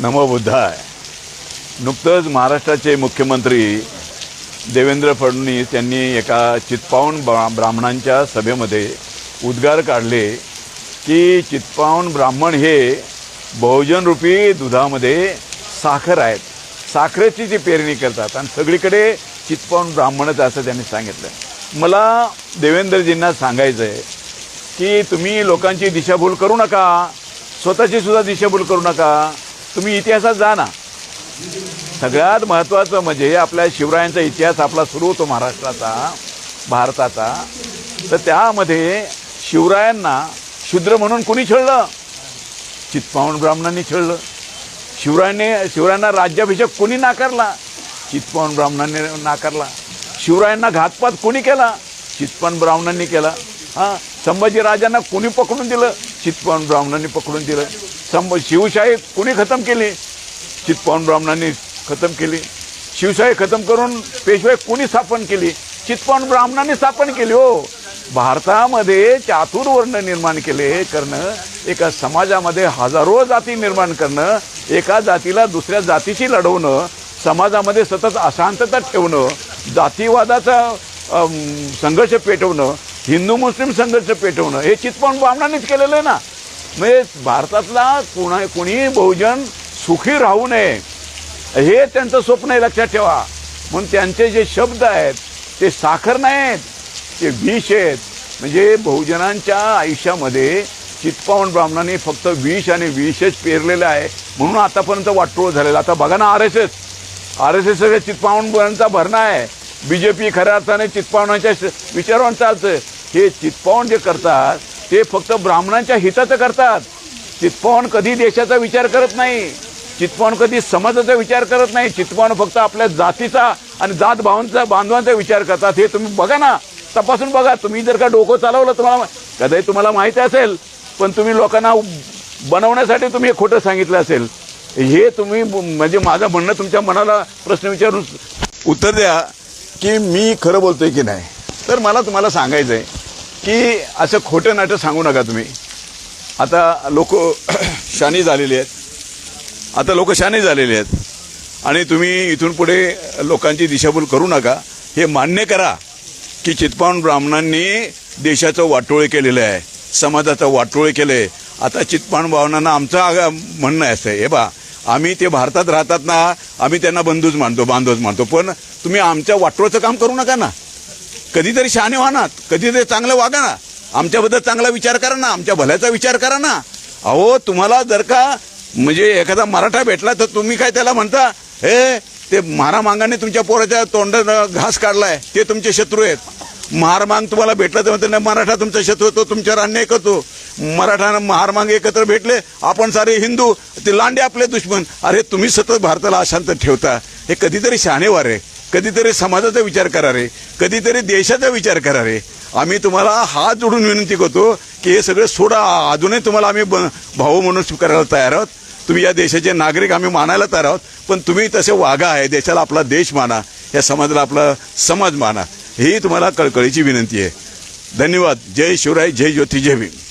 नमोबुद्धाय नुकतंच महाराष्ट्राचे मुख्यमंत्री देवेंद्र फडणवीस यांनी एका चितपावून ब्रा ब्राह्मणांच्या सभेमध्ये उद्गार काढले की चितपावन ब्राह्मण हे बहुजनरूपी दुधामध्ये साखर आहेत. साखरेची जी पेरणी करतात आणि सगळीकडे चितपावन ब्राह्मणच असं त्यांनी सांगितलं. मला देवेंद्रजींना सांगायचं आहे की तुम्ही लोकांची दिशाभूल करू नका. स्वतःची सुद्धा दिशाभूल करू नका. तुम्ही इतिहासात जा ना. सगळ्यात महत्त्वाचं म्हणजे आपल्या शिवरायांचा इतिहास आपला सुरू होतो महाराष्ट्राचा भारताचा. तर त्यामध्ये शिवरायांना शूद्र म्हणून कुणी छळलं? चित्पावण ब्राह्मणांनी छळलं. शिवरायांनी शिवरायांना राज्याभिषेक कोणी नाकारला? चित्पावण ब्राह्मणांनी नाकारला. शिवरायांना घातपात कोणी केला? चित्पावण ब्राह्मणांनी केला. हां संभाजीराजांना कोणी पकडून दिलं? चित्पावण ब्राह्मणांनी पकडून दिलं. संभ शिवशाही कोणी खतम केली? चित्पावण ब्राह्मणांनी खतम केली. शिवशाही खतम करून पेशवाई कोणी स्थापन केली? चित्पावण ब्राह्मणांनी स्थापन केली हो. भारतामध्ये चातुर्वर्ण निर्माण केले करणं एका समाजामध्ये हजारो जाती निर्माण करणं एका जातीला दुसऱ्या जातीशी लढवणं समाजामध्ये सतत अशांतता ठेवणं जातीवादाचा संघर्ष पेटवणं हिंदू मुस्लिम संघर्ष पेटवणं हे चितपण ब्राह्मणांनीच केलेलं आहे ना. म्हणजे भारतातला कोणा कोणी बहुजन सुखी राहू नये हे त्यांचं स्वप्न आहे लक्षात ठेवा. म्हणून त्यांचे जे शब्द आहेत ते साखर नाहीत ते विष आहेत. म्हणजे बहुजनांच्या आयुष्यामध्ये चितपावण ब्राह्मणांनी फक्त विष आणि विषच पेरलेलं आहे म्हणून आतापर्यंत वाटोळ झालेला आता बघा ना R S S. R S S सगळे चितपावणचा भरणा आहे. बी जे पी खऱ्या अर्थाने चितपावणाच्या विचारांचा चालतं हे चितपावण जे करतात ते फक्त ब्राह्मणांच्या हिताचं करतात. चितपावण कधी देशाचा विचार करत नाही. चितपावण कधी समाजाचा विचार करत नाही. चितपावण फक्त आपल्या जातीचा आणि जात भावांचा बांधवांचा विचार करतात. हे तुम्ही बघा ना. तपासून बघा. तुम्ही जर का डोकं चालवलं तुम्हाला कदाचित तुम्हाला माहिती असेल पण तुम्ही लोकांना बनवण्यासाठी तुम्ही हे खोटं सांगितलं असेल. हे तुम्ही म्हणजे माझं म्हणणं तुमच्या मनाला प्रश्न विचारून उत्तर द्या की मी खरं बोलतोय की नाही? तर मला तुम्हाला सांगायचं आहे की असं खोटं नाटं सांगू नका तुम्ही. आता लोक शानी झालेली आहेत. आता लोक शानी झालेले आहेत. आणि तुम्ही इथून पुढे लोकांची दिशाभूल करू नका. हे मान्य करा की चितपावन ब्राह्मणांनी देशाचं वाटोळे केलेलं आहे. समाजाचं वाटोळे केलं आहे आता चितपावन भावनांना आमचं आग- म्हणणं आहे असं. आहे हे बा आम्ही ते भारतात राहतात ना आम्ही त्यांना बंधूच मानतो बांधवच मानतो. पण तुम्ही आमच्या वाटोळचं काम करू नका ना. कधीतरी शहाणे व्हा ना. कधीतरी चांगलं वागा ना. आमच्याबद्दल चांगला विचार करा ना. आमच्या भल्याचा विचार करा ना. अहो तुम्हाला जर का म्हणजे एखादा मराठा भेटला तर तुम्ही काय त्याला म्हणता हे ते मारामांगाने तुमच्या पोराच्या तोंडानं घास काढलाय. ते तुमचे शत्रू आहेत. महारमांग तुम्हाला भेटला तर म्हणते मराठा तुमचा शत्रू तो तुमच्यावर अन्याय करतो. मराठा आणि महारमांग एकत्र भेटले आपण सारे हिंदू ते लांडे आपले दुश्मन. अरे तुम्ही सतत भारताला अशांत ठेवता. हे कधीतरी शहाणेवार आहे कधीतरी समाजाचा विचार करा रे. कधीतरी देशाचा विचार करा रे. आम्ही तुम्हाला हात जोडून विनंती करतो की हे सगळं सोडा. अजूनही तुम्हाला आम्ही ब- भाऊ म्हणून स्वीकारायला तयार आहोत. तुम्ही या देशाचे नागरिक आम्ही मानायला तयार आहोत. पण तुम्ही तसे वागा आहे. देशाला आपला देश माना. या समाजाला आपला समाज माना. ही तुम्हाला कळकळीची विनंती आहे. धन्यवाद. जय शिवराय. जय ज्योती. जय भीम.